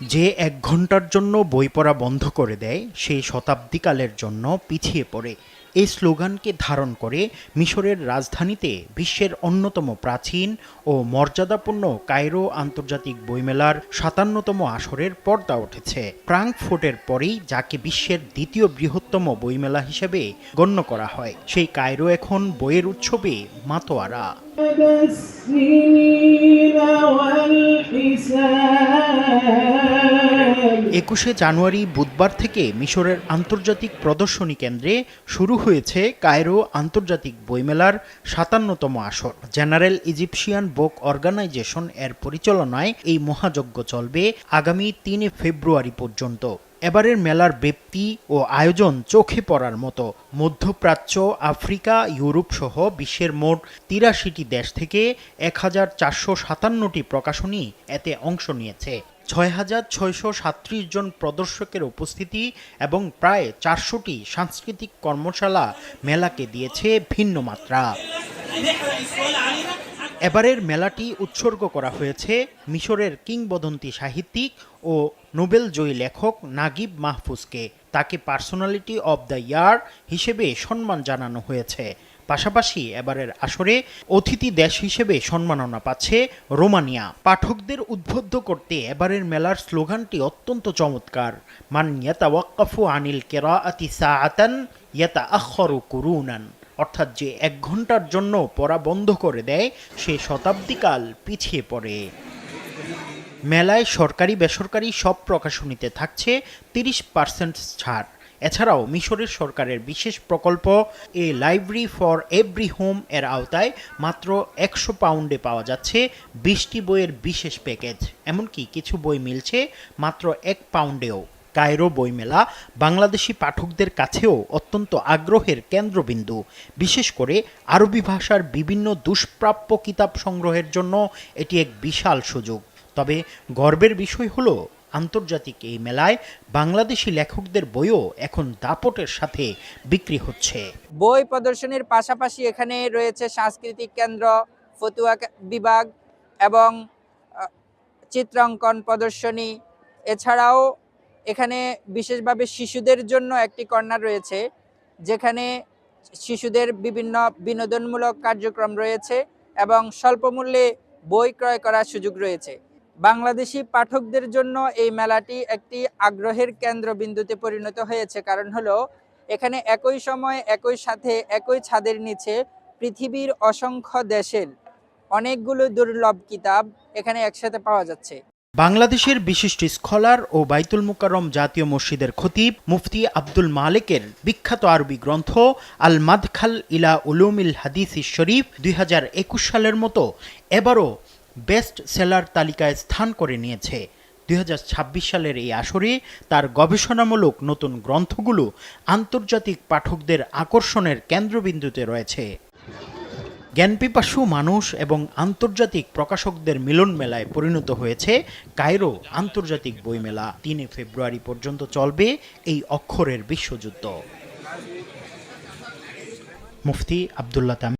যে এক ঘণ্টার জন্য বই পড়া বন্ধ করে দেয় সেই শতাব্দীকালের জন্য পিছিয়ে পড়ে। এই স্লোগানকে ধারণ করে মিশরের রাজধানীতে বিশ্বের অন্যতম প্রাচীন ও মর্যাদাপূর্ণ কায়রো আন্তর্জাতিক বইমেলার সাতান্নতম আসরের পর্দা উঠেছে ফ্রাঙ্কফুর্টের পরেই যাকে বিশ্বের দ্বিতীয় বৃহত্তম বইমেলা হিসেবে গণ্য করা হয় সেই কায়রো এখন বইয়ের উৎসবে মাতোয়ারা السنين والحساب একুশে জানুয়ারি বুধবার থেকে মিশরের আন্তর্জাতিক প্রদর্শনী কেন্দ্রে শুরু হয়েছে কায়রো আন্তর্জাতিক বইমেলার সাতান্নতম আসর। জেনারেল ইজিপশিয়ান বুক অর্গানাইজেশন এর পরিচালনায় এই মহাযজ্ঞ চলবে আগামী তিন ফেব্রুয়ারি পর্যন্ত। এবারের মেলার ব্যক্তি ও আয়োজন চোখে পড়ার মতো। মধ্যপ্রাচ্য, আফ্রিকা, ইউরোপ সহ বিশ্বের মোট তিরাশিটি দেশ থেকে এক হাজার চারশো সাতান্নটি প্রকাশনী এতে অংশ নিয়েছে। ছয় হাজার ছয়শো সাত্রিশ জন প্রদর্শকের উপস্থিতি এবং প্রায় চারশোটি সাংস্কৃতিক কর্মশালা মেলাকে দিয়েছে ভিন্ন মাত্রা এবারের মেলাটি উৎসর্গ করা হয়েছে মিশরের কিংবদন্তি সাহিত্যিক ও নোবেল জয়ী লেখক নাগিব মাহফুজকে। তাকে পার্সোনালিটি অব দ্য ইয়ার হিসেবে সম্মান জানানো হয়েছে। পাশাপাশি এবারের আসরে অতিথি দেশ হিসেবে সম্মাননা পাচ্ছে রোমানিয়া। পাঠকদের উদ্বুদ্ধ করতে এবারের মেলার স্লোগানটি অত্যন্ত চমৎকার। মান ইয়াতা ওয়াক্কাফু আনিল কেরাআতি সাআতান ইয়াতা আখরু কুরুনান। অর্থাৎ যে এক ঘণ্টার জন্য পড়া বন্ধ করে দেয়, সে শতাব্দীকাল পিছিয়ে পড়ে। মেলায় সরকারি বেসরকারি সব প্রকাশনীতে থাকছে তিরিশ পার্সেন্ট ছাড়। এছাড়াও মিশরের সরকারের বিশেষ প্রকল্প, a library for every home এর আওতায় মাত্র একশো পাউন্ডে পাওয়া যাচ্ছে বিশটি বইয়ের বিশেষ প্যাকেজ। এমনকি কিছু বই মিলছে মাত্র এক পাউন্ডেও। কায়রো বইমেলা বাংলাদেশি পাঠকদের কাছেও অত্যন্ত আগ্রহের কেন্দ্রবিন্দু। বিশেষ করে আরবি ভাষার বিভিন্ন দুষ্প্রাপ্য কিতাব সংগ্রহের জন্য এটি এক বিশাল সুযোগ। তবে গর্বের বিষয় হলো, আন্তর্জাতিক এই মেলায় বাংলাদেশি লেখকদের বইও এখন দাপটের সাথে বিক্রি হচ্ছে। বই প্রদর্শনীর পাশাপাশি এখানে রয়েছে সাংস্কৃতিক কেন্দ্র, ফতুয়া বিভাগ এবং চিত্রাঙ্কন প্রদর্শনী। এছাড়াও এখানে বিশেষভাবে শিশুদের জন্য একটি কর্নার রয়েছে, যেখানে শিশুদের বিভিন্ন বিনোদনমূলক কার্যক্রম রয়েছে এবং স্বল্প মূল্যে বই ক্রয় করার সুযোগ রয়েছে। বাংলাদেশি পাঠকদের জন্য এই মেলাটি একটি আগ্রহের কেন্দ্রবিন্দুতে পরিণত হয়েছে। কারণ হলো, এখানে একই সময়, একই সাথে, একই ছাদের নিচে পৃথিবীর অসংখ্য দেশের অনেকগুলো দুর্লভ কিতাব এখানে একসাথে পাওয়া যাচ্ছে। বাংলাদেশের বিশিষ্ট স্কলার ও বাইতুল মুকাররম জাতীয় মসজিদের খতিব মুফতি আব্দুল মালিকের বিখ্যাত আরবি গ্রন্থ আল মাদখাল ইলা উলুমিল হাদিস শরীফ দুই হাজার একুশ সালের মতো এবারও বেস্ট সেলার তালিকায় স্থান করে নিয়েছে। দুই হাজার ছাব্বিশ সালের এই আসরে তার গবেষণামূলক নতুন গ্রন্থগুলো আন্তর্জাতিক পাঠকদের আকর্ষণের কেন্দ্রবিন্দুতে রয়েছে। জ্ঞানপিপাসু মানুষ এবং আন্তর্জাতিক প্রকাশকদের মিলন মেলায় পরিণত হয়েছে কায়রো আন্তর্জাতিক বইমেলা। তিন ফেব্রুয়ারি পর্যন্ত চলবে এই অক্ষরের বিশ্বযুদ্ধ। মুফতি আবদুল্লাহ